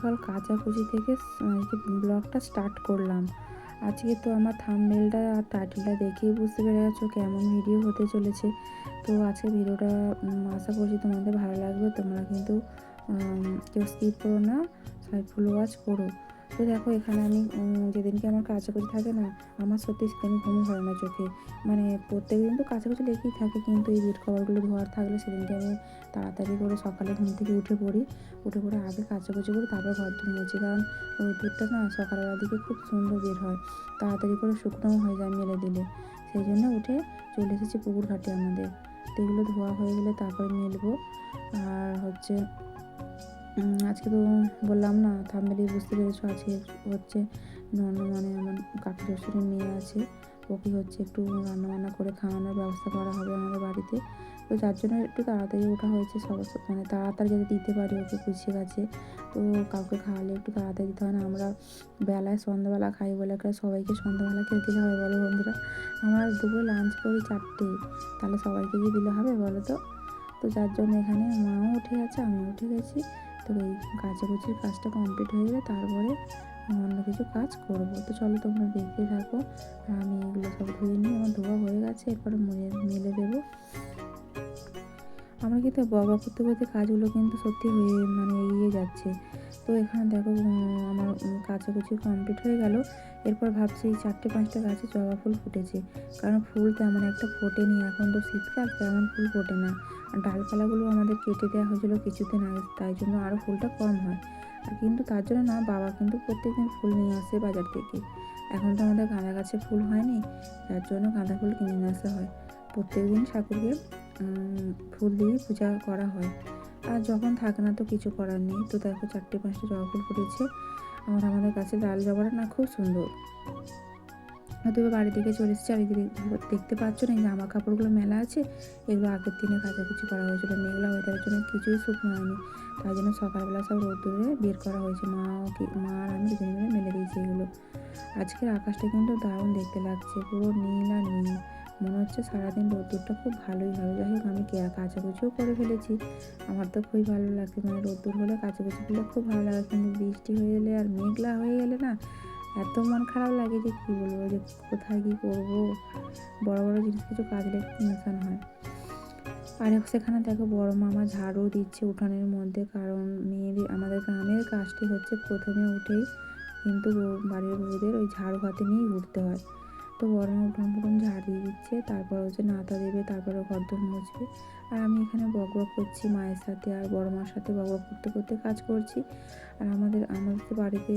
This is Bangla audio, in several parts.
সকাল কাঁচাকুচি থেকে ব্লগটা স্টার্ট করলাম। আজকে তো আমার থামমেলটা আর টাইটেলটা দেখেই বুঝতে পেরে গেছো কেমন ভিডিও হতে চলেছে। তো আজকে ভিডিওটা আশা করছি তোমাদের ভালো লাগবে। তোমরা কিন্তু কেউ স্কিপ করো না সবাই ফুল ওয়াচ করো। তো দেখো, এখানে আমি যেদিনকে আমার কাচাকুচি থাকে না, আমার সত্যি সেদিন ঘুম হয় না চোখে। মানে প্রত্যেক দিন তো কাছাকাছি লেগেই থাকে, কিন্তু এই বেড কভারগুলো ধোয়ার থাকলে সেদিনকে আমি তাড়াতাড়ি করে সকালে ঘুম থেকে উঠে পড়ি। উঠে পড়ে আগে কাচাকুচি করে, তারপর ঘর ধুয়ে মুছি, কারণ রোদ্দুরটা না সকালবেলার দিকে খুব সুন্দর বের হয়। তাড়াতাড়ি করে শুকনোও হয়ে যায় মেলে দিলে। সেই জন্য উঠে চলে এসেছি পুকুর ঘাটে আমাদের। তো এগুলো ধোয়া হয়ে গেলে তারপরে মেলবো। আর হচ্ছে আজকে তো বললাম না থামবেলেই বুঝতে পেরেছ, আজকে হচ্ছে নন মানে আমার কাকু শ্বশুরের মেয়ে আছে। ওকে হচ্ছে একটু রান্না বান্না করে খাওয়ানোর ব্যবস্থা করা হবে আমাদের বাড়িতে। তো যার জন্য একটু তাড়াতাড়ি ওঠা হয়েছে সবার মানে তাড়াতাড়ি যাতে দিতে পারি ওকে গুছিয়ে গেছে। তো কাউকে খাওয়ালে একটু তাড়াতাড়ি দিতে হয় না, আমরা বেলায় সন্ধ্যাবেলা খাই বলে করে সবাইকে সন্ধ্যাবেলা খেতে দিলে হবে বলো বন্ধুরা। আমরা দুপুরে লাঞ্চ করি চারটে, তাহলে সবাইকে কি দিলে হবে বলো তো? তো যার জন্য এখানে মাও উঠে গেছে, আমিও উঠে গেছি। তো এই কাচাকুচির কাজটা কমপ্লিট হয়ে গেলে তারপরে অন্য কিছু কাজ করব। তো চলো তোমরা দেখতে থাকো। আর আমি এগুলো সব ধুয়ে নিয়ে আমার ধোয়া হয়ে গেছে, এরপরে মেলে দেবো। আমরা কিন্তু ববা করতে করতে কাজগুলো কিন্তু সত্যি হয়ে মানে এগিয়ে যাচ্ছে। তো এখানে দেখো আমার কাচাকুচি কমপ্লিট হয়ে গেল। এরপর ভাবছি চারটে পাঁচটা গাছে জবা ফুল ফুটেছে। কারণ ফুল তেমন একটা ফোটেনি, এখন তো শীতকাল, তেমন ফুল ফোটে না। আর ডালপালাগুলো আমাদের কেটে দেওয়া হয়েছিল কিছুদিন আগে, তাই জন্য আরও ফুলটা কম হয়। আর কিন্তু তার জন্য না, বাবা কিন্তু প্রত্যেকদিন ফুল নিয়ে আসে বাজার থেকে। এখন তো আমাদের গাঁদা গাছে ফুল হয়নি তার জন্য গাঁদা ফুল কিনে নিয়ে আসা হয়। প্রত্যেকদিন ঠাকুরকে ফুল দিয়ে পূজা করা হয়। আর যখন থাকে না তো কিছু করার নেই। তো দেখো চারটে পাঁচটা জবা ফুল ফুটেছে। আমার আমাদের কাছে লাল জবাটা না খুব সুন্দর। হয়তো বাড়ি থেকে চলে এসেছি, আর এদিকে দেখতে পাচ্ছ না জামা কাপড়গুলো মেলা আছে? এগুলো আগের দিনে কাচাকুচি করা হয়েছিল। মেঘলা ওয়েদারের জন্য কিছুই শুকনো হয়নি। তাই জন্য সকালবেলা সব রোদ্দুরে বের করা হয়েছে। মা মা আর আমি দুজনে মিলে মেলে দিয়েছি এগুলো। আজকের আকাশটা কিন্তু দারুণ দেখতে লাগছে। পুরো নীল আর নীল। মনে হচ্ছে সারাদিন রোদ্দুরটা খুব ভালোই হবে। যাই হোক, আমি কাচাকুচিও করে ফেলেছি। আমার তো খুবই ভালো লাগছে। মানে রোদ্দুর হলে, কাচাকুচি করলে খুব ভালো লাগে। কিন্তু বৃষ্টি হয়ে গেলে আর মেঘলা হয়ে গেলে না, এত মন খারাপ লাগে যে কী বলব, যে কোথায় কী করব? বড় বড় জিনিস কিছু কাজ কাজলে টেনশন হয়। আর সেখানে দেখো, বড় মামা ঝাড়ু দিচ্ছে উঠানের মধ্যে। কারণ মেয়েদের, আমাদের গ্রামের কাজটি হচ্ছে প্রথমে উঠেই কিন্তু বাড়ির বউদের ওই ঝাড়ু হাতে নিয়েই উঠতে হয়। তো বড় মা উঠান ফুটন ঝাড়িয়ে দিচ্ছে তারপর হচ্ছে নাতা দেবে তারপরে গর্দন মুছবে। আর আমি এখানে বক বক করছি মায়ের সাথে আর বড় মার সাথে বক বক করতে করতে কাজ করছি। আর আমাদের আমাদের বাড়িতে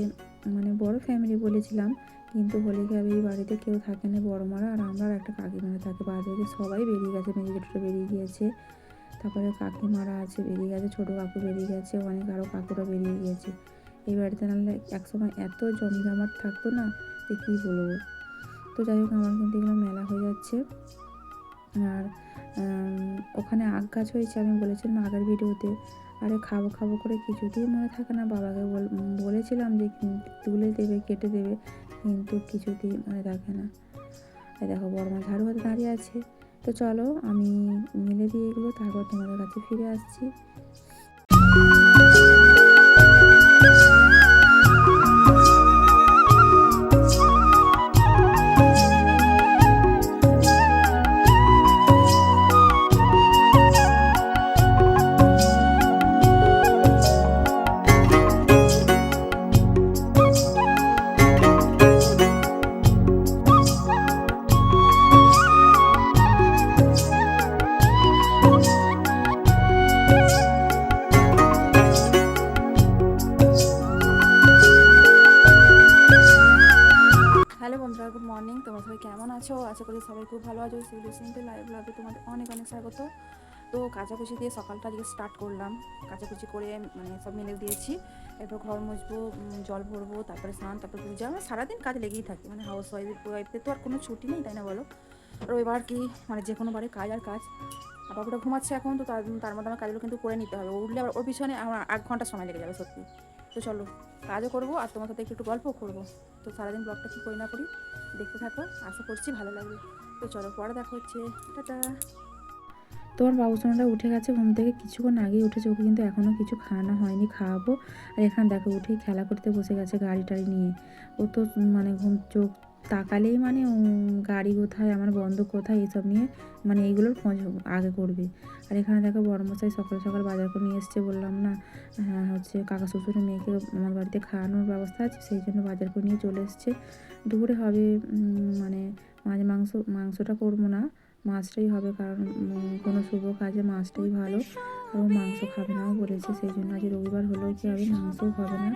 মানে বড় ফ্যামিলি বলেছিলাম কিন্তু হলে হবে, এই বাড়িতে কেউ থাকে না বড় মারা আর আমরা একটা কাকিমারা থাকে। বাড়ি থেকে সবাই বেরিয়ে গেছে মেয়ে জেঠুটা বেরিয়ে গিয়েছে। তারপরে কাকিমারা আছে বেরিয়ে গেছে ছোটো কাকু বেরিয়ে গেছে অনেক আরও কাকুরা বেরিয়ে গিয়েছে। এই বাড়িতে নাহলে একসময় এত জমজমাট থাকতো না যে কী বলব? তো যাই হোক, আমার কিন্তু এগুলো মেলা হয়ে যাচ্ছে। আর ওখানে আগ গাছ হয়েছে, আমি বলেছিলাম আগের ভিডিওতে। আরে খাব খাব করে কিছুতেই মনে থাকে না। বাবাকে বল- বলেছিলাম যে তুলে দেবে, কেটে দেবে, কিন্তু কিছুতেই মনে থাকে না। এই দেখো বড়মা ঝাড়ু হাতে দাঁড়িয়ে আছে। তো চলো, আমি মিলে দিয়ে এগুলো, তারপর তোমাদের কাছে ফিরে আসছি। বন্ধুরা গুড মর্নিং তোমরা সবাই কেমন আছো? আশা করি সবাই খুব ভালো আছো। সিভিল সিম্পল লাইভ ব্লগে তোমাদের অনেক অনেক স্বাগত। তো কাচাকুচি দিয়ে সকালটা আজকে স্টার্ট করলাম। কাচাকুচি করে মানে সব মিলে দিয়েছি। এরপর ঘর মুছবো জল ভরবো, তারপরে স্নান, তারপরে পূজা। মানে সারাদিন কাজ লেগেই থাকে। মানে হাউস ওয়াইফ ওয়াইফদের তো আর কোনো ছুটি নেই, তাই না বলো? রবিবার কি মানে যে কোনো বারে কাজ আর কাজ। বাবুটা ঘুমাচ্ছে এখন, তো তার মধ্যে আমার কাজগুলো কিন্তু করে নিতে হবে। উঠলে আবার ওর পিছনে আমার এক ঘণ্টা সময় লেগে যাবে, সত্যি। তো চলো, কাজও করব আর তোমার সাথে একটু গল্প করব। তো সারাদিন ব্লগটা ঠিক করি না করি, দেখতে থাকো, আশা করছি ভালো লাগবে। তো চলো, পরে দেখা হচ্ছে। টাটা। তোমার বাবুসোনাটা উঠে গেছে, ঘুম থেকে কিছুক্ষণ আগেই উঠেছে, ওকে কিন্তু এখনও কিছু খাওয়ানো হয়নি, খাওয়াবো। আর এখানে দেখো, উঠেই খেলা করতে বসে গেছে গাড়ি টাড়ি নিয়ে। ও তো মানে ঘুম, চোখ তাকালেই মানে গাড়ি কোথায়, আমার বন্ধ কোথায়, এসব নিয়ে মানে এইগুলোর খোঁজ আগে করবে। আর এখানে দেখো বড়মশাই সকাল সকাল বাজার করে নিয়ে এসছে, বললাম না হ্যাঁ হচ্ছে কাকা শ্বশুরের মেয়েকে আমার বাড়িতে খাওয়ানোর ব্যবস্থা আছে, সেই জন্য বাজার করে নিয়ে চলে এসছে। দুপুরে হবে মানে মাছ মাংস, মাংসটা করব না, মাছটাই হবে, কারণ কোনো শুভ কাজে মাছটাই ভালো। আর মাংস খাবে নাও বলেছে, সেই জন্য আজ রবিবার হলেও কি হবে মাংসও হবে না।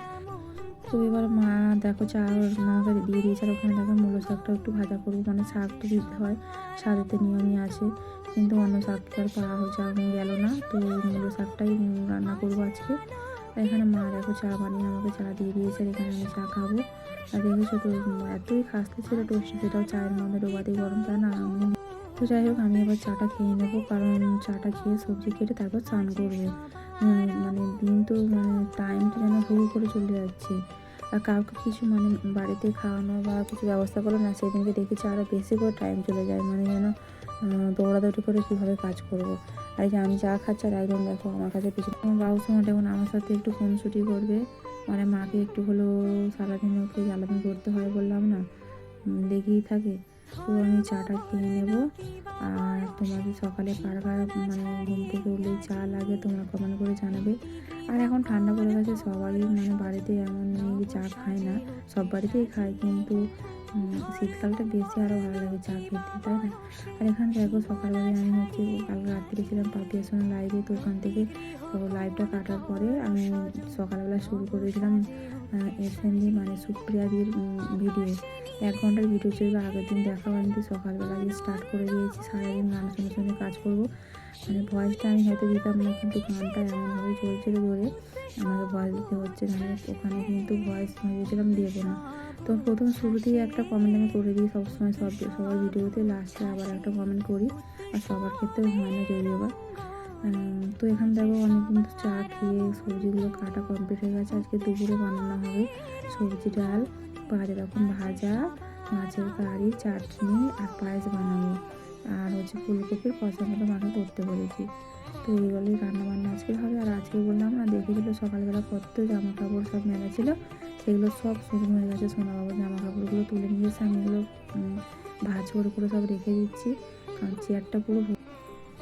তো এবার মা, দেখো চা মাকে দিয়ে দিয়েছে আর ওখানে দেখো মূলো শাকটা একটু ভাজা করব। মানে শাক তো দিতে হয়, স্বাদেতে নিয়মই আছে। কিন্তু অন্য শাক তো আর পাওয়া হচ্ছে আর গেল না। তো মূলো শাকটাই রান্না করব আজকে। আর এখানে মা দেখো চা বানিয়ে আমাকে চা দিয়ে দিয়েছে আর এখানে আমি চা খাব। আর দেখেছ তো এতই খাসতে ছিল টোস্ট, সেটাও চায়ের মধ্যে ডোবাতেই গরম চা না আমি। তো যাই হোক, আমি এবার চাটা খেয়ে নেব, কারণ চাটা খেয়ে সবজি কেটে তারপর স্নান করব। মানে দিন তো মানে টাইমটা যেন হুড় করে চলে যাচ্ছে। কাউকে কিছু মানে বাড়িতে খাওয়ানো বা কিছু ব্যবস্থা করল না, সেদিনকে দেখেছি আরও বেশি করে টাইম চলে যায়। মানে যেন দৌড়াদৌড়ি করে কীভাবে কাজ করব। আর এই যে আমি যা খাচ্ছি আর একদম দেখো আমার কাছে পিছনে, আমার বাবু সময় এখন আমার সাথে একটু ফোন ছুটি করবে। মানে মাকে একটু হলেও সারাদিন ওকে জ্বালাতন করতে হয় বললাম না লেগেই থাকে। তো আমি চাটা খেয়ে নেব। আর তোমাকে সকালে কার মানে ঘুম থেকে উঠলেই চা লাগে তোমরা কমেন্ট করে জানাবে। আর এখন ঠান্ডা পড়ে গেছে, সবারই মানে বাড়িতে এমন নেই চা খায় না, সব বাড়িতেই খায়, কিন্তু শীতকালটা বেশি আরও ভালো লাগে চা খেতে, তাই না? আর এখানে দেখো সকালবেলায় আমি হচ্ছে কাল রাত্রে ছিলাম পাপিয়ার লাইভে তো ওখান থেকে লাইভটা কাটার পরে আমি সকালবেলা শুরু করেছিলাম এসএনডি মানে সুপ্রিয়াদির ভিডিও এক ঘণ্টার ভিডিও ছিল, আগের দিন দেখা হয়নি সকালবেলা দিয়ে স্টার্ট করে দিয়েছি, সারাদিন গান শুনে শুনে কাজ করব। মানে ভয়েসটা আমি হয়তো দিতাম না, কিন্তু গানটা এমনভাবে চলছিল ধরে আমাকে ভয়েস দিতে হচ্ছে মানে ওখানে কিন্তু ভয়েস ভেবেছিলাম দেবো না। তো প্রথম শুরুতেই একটা কমেন্ট আমি করে দিই সবসময়, সব, সবার ভিডিওতে লাস্টে আবার একটা কমেন্ট করি, আর সবার ক্ষেত্রে হয় না যদিও বা। তো এখান দেখো অনেক কিন্তু চা খেয়ে সবজিগুলো কাটা কমপ্লিট হয়ে গেছে, আজকে দুপুরে বানানো হবে সবজি ডাল পাঁচ রকম ভাজা, মাছের কারি, চাটনি আর পায়েস বানাবো। আর হচ্ছে ফুলকপির কষা মতো মাখা করতে বলেছি। তো এইগুলোই রান্না বান্না আজকে হবে। আর আজকে বললাম না, দেখেছিল সকালবেলা কত জামা কাপড় সব মেলা ছিল, সেগুলো সব শুকনো হয়ে গেছে। সোনা বাবার জামা কাপড়গুলো তুলে নিয়ে এসে আমি এগুলো ভাঁজ করে করে সব রেখে দিচ্ছি। কারণ চেয়ারটা পুরো।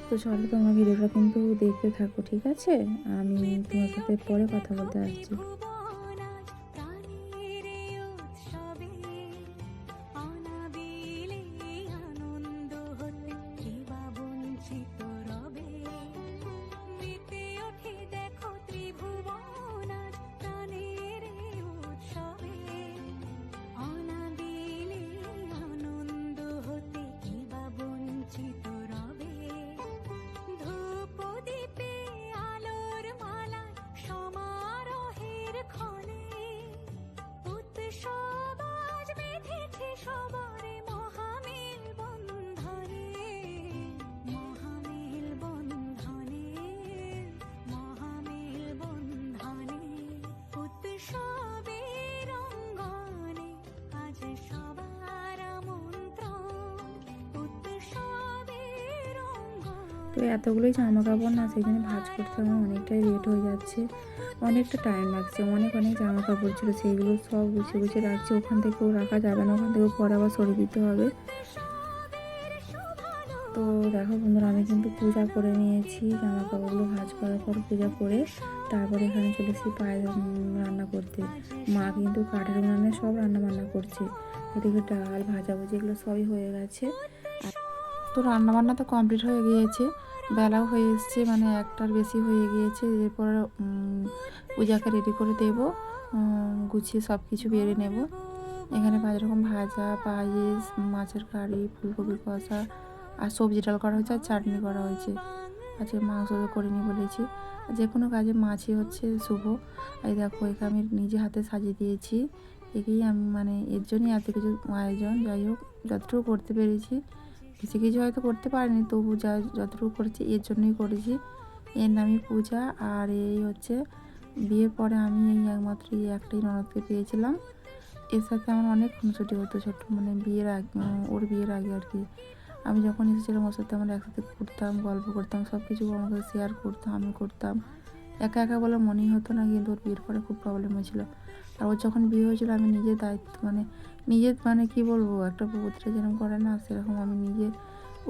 তো চলো তোমার ভিডিওটা কিন্তু দেখতে থাকো, ঠিক আছে? আমি তোমার সাথে পরে কথা বলতে আসছি। তো এতগুলোই জামা কাপড় না, সেই জন্য ভাজ করতে আমার অনেকটাই লেট হয়ে যাচ্ছে। অনেকটা টাইম লাগছে, অনেক অনেক জামা কাপড় ছিল, সেইগুলো সব গুছিয়ে গুছিয়ে রাখছি। ওখান থেকেও রাখা যাবে না, ওখান থেকেও পরে আবার সরিয়ে দিতে হবে। তো দেখো বন্ধুরা, আমি কিন্তু পূজা করে নিয়েছি জামা কাপড়গুলো ভাজ করার পর পূজা করে তারপরে এখানে চলেছি পায়ে রান্না করতে। মা কিন্তু কাঠের উনানে সব রান্না বান্না করছে। ওদিকে ডাল, ভাজাভুজি এগুলো সবই হয়ে গেছে। তো রান্নাবান্না তো কমপ্লিট হয়ে গিয়েছে। বেলাও হয়ে এসছে মানে একটার বেশি হয়ে গিয়েছে। এরপর পূজাকে রেডি করে দেবো গুছিয়ে সব কিছু বেড়ে নেব। এখানে পাঁচ রকম ভাজা, পায়েস, মাছের কারি ফুলকপির কষা আর সবজি ডাল করা হয়েছে আর চাটনি করা হয়েছে। আজকে মাংস তো করিনি বলেছি। যে কোনো কাজে মাছই হচ্ছে শুভ। এই দেখো, একে আমি নিজে হাতে সাজিয়ে দিয়েছি। একেই আমি মানে এর জন্যই এত কিছু আয়োজন। যাই হোক, যতটুকু করতে পেরেছি বেশি কিছু হয়তো করতে পারিনি, তবু যা যতটুকু করেছি এর জন্যই করেছি। এর নামই পূজা, আর এই হচ্ছে বিয়ের পরে আমি এই একমাত্র এই একটাই ননদকে পেয়েছিলাম। এর সাথে আমার অনেক খুনসুটি হতো ছোট্ট মানে বিয়ের আগে ওর বিয়ের আগে আর কি। আমি যখন এসেছিলাম ওর সাথে আমরা একসাথে ঘুরতাম, গল্প করতাম সব কিছু আমাকে শেয়ার করতাম, আমি করতাম। একা একা বলে মনেই হতো না, কিন্তু ওর বিয়ের পরে খুব প্রবলেম হয়েছিল। আর ওর যখন বিয়ে হয়েছিল আমি নিজের দায়িত্ব মানে নিজের মানে কি বলব, একটা পুত্রে যেরকম করে না, সেরকম আমি নিজে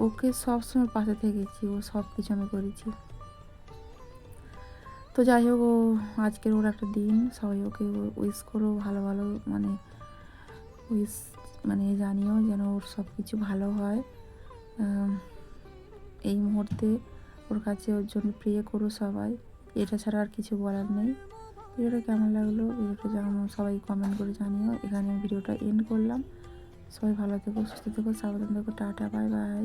ওকে সবসময় পাশে থেকেছি, ও সব কিছু আমি করেছি। তো যাই হোক, ও আজকের ওর একটা দিন, সবাই ওকে উইশ করো ভালো ভালো মানে উইশ মানে জানিও যেন ওর সব কিছু ভালো হয়। এই মুহূর্তে ওর কাছে ওর জন্য প্রিয় করো সবাই, এটা ছাড়া আর কিছু বলার নেই। ভিডিওটা কেমন লাগল? ভিডিওটা যেমন সবাই কমেন্ট করে জানিও। এখানে ভিডিওটা এন্ড করলাম। সবাই ভালো থেকো, সুস্থ থেকো, সাবধান থেকো। Tata bye bye